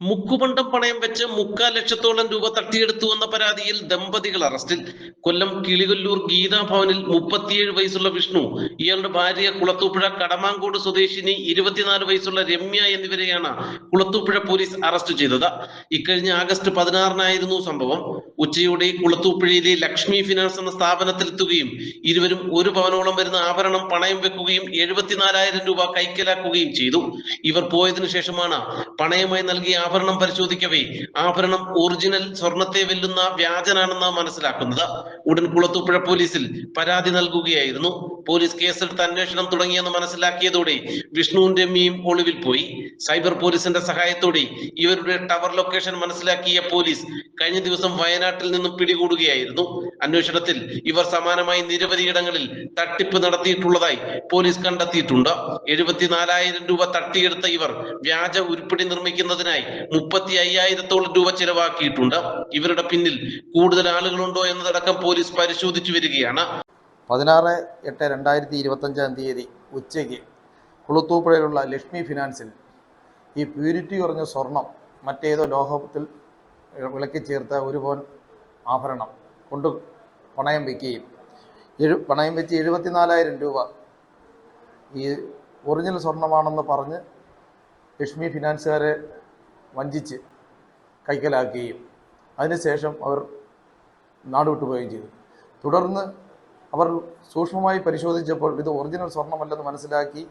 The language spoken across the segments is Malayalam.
മുക്കുപണ്ടം പണയം വെച്ച് മുക്കാൽ ലക്ഷത്തോളം രൂപ തട്ടിയെടുത്തു എന്ന പരാതിയിൽ ദമ്പതികൾ അറസ്റ്റിൽ. കൊല്ലം കിളികൊല്ലൂർ ഗീതാ ഭവനിൽ മുപ്പത്തിയേഴ് വയസ്സുള്ള വിഷ്ണു ഇയാളുടെ ഭാര്യ കുളത്തൂപ്പുഴ കടമാങ്കോട് സ്വദേശിനി ഇരുപത്തിനാല് വയസ്സുള്ള രമ്യ എന്നിവരെയാണ് കുളത്തൂപ്പുഴ പോലീസ് അറസ്റ്റ് ചെയ്തത്. ഇക്കഴിഞ്ഞ ആഗസ്റ്റ് പതിനാറിനായിരുന്നു സംഭവം. ഉച്ചയോടെ കുളത്തൂപ്പുഴയിലെ ലക്ഷ്മി ഫിനാൻസ് എന്ന സ്ഥാപനത്തിലെത്തുകയും ഇരുവരും ഒരു പവനോളം വരുന്ന ആഭരണം പണയം വെക്കുകയും എഴുപത്തിനാലായിരം രൂപ കൈക്കലാക്കുകയും ചെയ്തു. ഇവർ പോയതിനു ശേഷമാണ് പണയമായി നൽകിയ ആഭരണം പരിശോധിക്കവേ. ആഭരണം ഒറിജിനൽ സ്വർണത്തെ വെല്ലുന്ന വ്യാജനാണെന്ന് മനസ്സിലാക്കുന്നത്. ഉടൻ കുളത്തൂപ്പുഴ പോലീസിൽ പരാതി നൽകുകയായിരുന്നു. പോലീസ് കേസെടുത്ത് അന്വേഷണം തുടങ്ങിയെന്ന് മനസ്സിലാക്കിയതോടെ വിഷ്ണുവും രമ്യയും ഒളിവിൽ പോയി. സൈബർ പോലീസിന്റെ സഹായത്തോടെ ഇവരുടെ ടവർ ലൊക്കേഷൻ മനസ്സിലാക്കിയ പോലീസ് കഴിഞ്ഞ ദിവസം വയനാട്ടിൽ നിന്നും പിടികൂടുകയായിരുന്നു. അന്വേഷണത്തിൽ ഇവർ സമാനമായി നിരവധി ഇടങ്ങളിൽ തട്ടിപ്പ് നടത്തിയിട്ടുള്ളതായി പോലീസ് കണ്ടെത്തിയിട്ടുണ്ട്. എഴുപത്തിനാലായിരം രൂപ തട്ടിയെടുത്ത ഇവർ വ്യാജ ഉരുപ്പിടി നിർമ്മിക്കുന്നതിനായി മുപ്പത്തി അയ്യായിരത്തോളം രൂപ ചെലവാക്കിയിട്ടുണ്ട്. ഇവരുടെ പിന്നിൽ കൂടുതൽ ആളുകളുണ്ടോ എന്നതടക്കം പോലീസ് പരിശോധിച്ചു വരികയാണ്. പതിനാറ് എട്ട് രണ്ടായിരത്തി ഇരുപത്തഞ്ചാം തീയതി ഉച്ചയ്ക്ക് കുളുത്തൂപ്പുഴയിലുള്ള ലക്ഷ്മി ഫിനാൻസിൽ ഈ പ്യൂരിറ്റി കുറഞ്ഞ സ്വർണം മറ്റേതോ ലോഹത്തിൽ വിളക്കി ചേർത്ത ഒരു പോൻ ആഭരണം കൊണ്ട് പണയം വയ്ക്കുകയും എഴു പണയം വെച്ച് എഴുപത്തിനാലായിരം രൂപ ഈ ഒറിജിനൽ സ്വർണമാണെന്ന് പറഞ്ഞ് ലക്ഷ്മി ഫിനാൻസുകാരെ വഞ്ചിച്ച് കൈക്കലാക്കുകയും അതിനുശേഷം അവർ നാടുവിട്ടു പോവുകയും ചെയ്തു. തുടർന്ന് അവർ സൂക്ഷ്മമായി പരിശോധിച്ചപ്പോൾ ഇത് ഒറിജിനൽ സ്വർണമല്ലെന്ന് മനസ്സിലാക്കി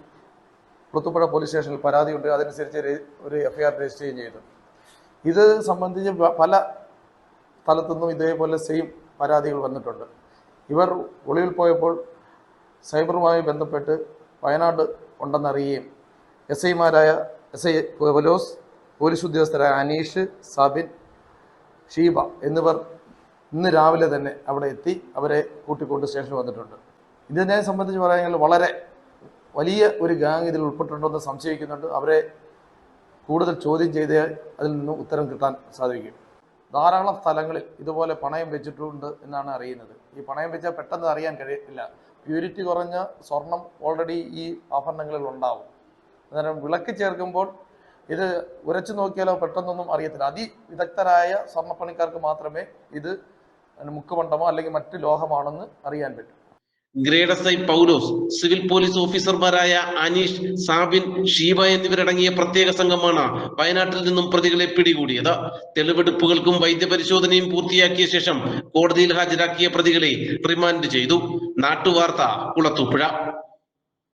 കുളത്തുപ്പുഴ പോലീസ് സ്റ്റേഷനിൽ പരാതിയുണ്ട്. അതനുസരിച്ച് ഒരു എഫ്ഐആർ രജിസ്റ്റർ ചെയ്യുകയും ചെയ്തു. ഇത് സംബന്ധിച്ച് പല സ്ഥലത്തുനിന്നും ഇതേപോലെ സെയിം പരാതികൾ വന്നിട്ടുണ്ട്. ഇവർ ഒളിവിൽ പോയപ്പോൾ സൈബറുമായി ബന്ധപ്പെട്ട് വയനാട് ഉണ്ടെന്നറിയുകയും എസ് ഐമാരായ എസ് ഐ പോലീസ് ഉദ്യോഗസ്ഥരായ അനീഷ് സബിൻ ഷീബ എന്നിവർ ഇന്ന് രാവിലെ തന്നെ അവിടെ എത്തി അവരെ കൂട്ടിക്കൊണ്ട് സ്റ്റേഷനിൽ വന്നിട്ടുണ്ട്. ഇതിനെ സംബന്ധിച്ച് പറയുകയാണെങ്കിൽ വളരെ വലിയ ഒരു ഗാങ് ഇതിൽ ഉൾപ്പെട്ടിട്ടുണ്ടെന്ന് സംശയിക്കുന്നുണ്ട്. അവരെ കൂടുതൽ ചോദ്യം ചെയ്ത് അതിൽ നിന്നും ഉത്തരം കിട്ടാൻ സാധിക്കും. ധാരാളം സ്ഥലങ്ങളിൽ ഇതുപോലെ പണയം വെച്ചിട്ടുണ്ട് എന്നാണ് അറിയുന്നത്. ഈ പണയം വെച്ചാൽ പെട്ടെന്ന് അറിയാൻ കഴിയില്ല. പ്യൂരിറ്റി കുറഞ്ഞ സ്വർണം ഓൾറെഡി ഈ ആഭരണങ്ങളിൽ ഉണ്ടാവും. അന്നേരം വിളക്ക് ചേർക്കുമ്പോൾ ഇത് ഉരച്ചു നോക്കിയാലോ പെട്ടെന്നൊന്നും അറിയത്തില്ല. അതിവിദഗ്ധരായ സ്വർണപ്പണിക്കാർക്ക് മാത്രമേ ഇത് മുക്കുമണ്ഡമോ അല്ലെങ്കിൽ മറ്റ് ലോഹമാണെന്ന് അറിയാൻ പറ്റും. Grade S I Paulose civil police ഓഫീസർമാരായ അനീഷ് സാബിൻ ഷീബ എന്നിവരടങ്ങിയ പ്രത്യേക സംഘമാണ് വയനാട്ടിൽ നിന്നും പ്രതികളെ പിടികൂടിയത്. തെളിവെടുപ്പുകൾക്കും വൈദ്യപരിശോധനയും പൂർത്തിയാക്കിയ ശേഷം കോടതിയിൽ ഹാജരാക്കിയ പ്രതികളെ റിമാൻഡ് ചെയ്തു. നാട്ടുവാർത്ത കുളത്തൂപ്പുഴ.